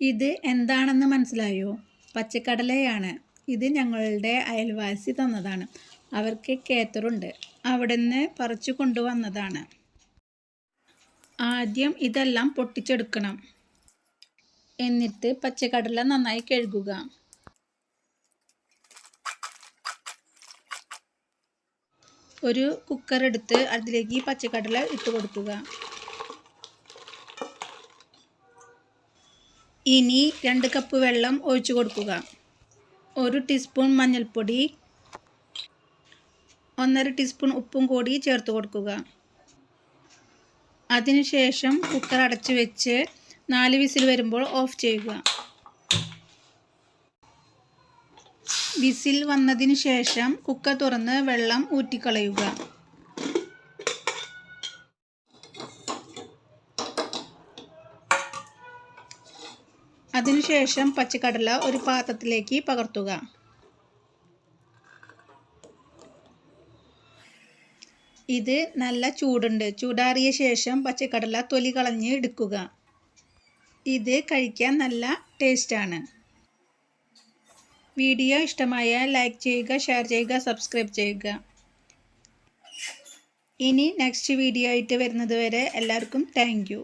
ഇത് എന്താണെന്ന് മനസ്സിലായോ? പച്ചക്കടലയാണ്. ഇത് ഞങ്ങളുടെ അയൽവാസി തന്നതാണ്. അവർക്ക് കേത്തറുണ്ട് അവിടുന്ന് പറിച്ചു കൊണ്ടുവന്നതാണ്. ആദ്യം ഇതെല്ലാം പൊട്ടിച്ചെടുക്കണം. എന്നിട്ട് പച്ചക്കടല നന്നായി കഴുകുക. ഒരു കുക്കർ എടുത്ത് അതിലേക്ക് പച്ചക്കടല ഇട്ട് കൊടുക്കുക ഇനി രണ്ട് കപ്പ് വെള്ളം ഒഴിച്ചു കൊടുക്കുക. ഒരു ടീസ്പൂൺ മഞ്ഞൾപ്പൊടി. ഒന്നര ടീസ്പൂൺ ഉപ്പും കൂടി ചേർത്ത് കൊടുക്കുക. അതിനുശേഷം കുക്കർ അടച്ചു വെച്ച് നാല് വിസിൽ വരുമ്പോൾ ഓഫ് ചെയ്യുക. വിസിൽ വന്നതിന് ശേഷം കുക്കർ തുറന്ന് വെള്ളം ഊറ്റിക്കളയുക. അതിനുശേഷം പച്ചക്കടല ഒരു പാത്രത്തിലേക്ക് പകർത്തുക. ഇത് നല്ല ചൂടുണ്ട്. ചൂടാറിയ ശേഷം പച്ചക്കടല തൊലി കളഞ്ഞ് എടുക്കുക. ഇത് കഴിക്കാൻ നല്ല ടേസ്റ്റാണ് വീഡിയോ ഇഷ്ടമായ ലൈക്ക് ചെയ്യുക ഷെയർ ചെയ്യുക സബ്സ്ക്രൈബ് ചെയ്യുക. ഇനി നെക്സ്റ്റ് വീഡിയോ ആയിട്ട് വരുന്നത് വരെ എല്ലാവർക്കും താങ്ക്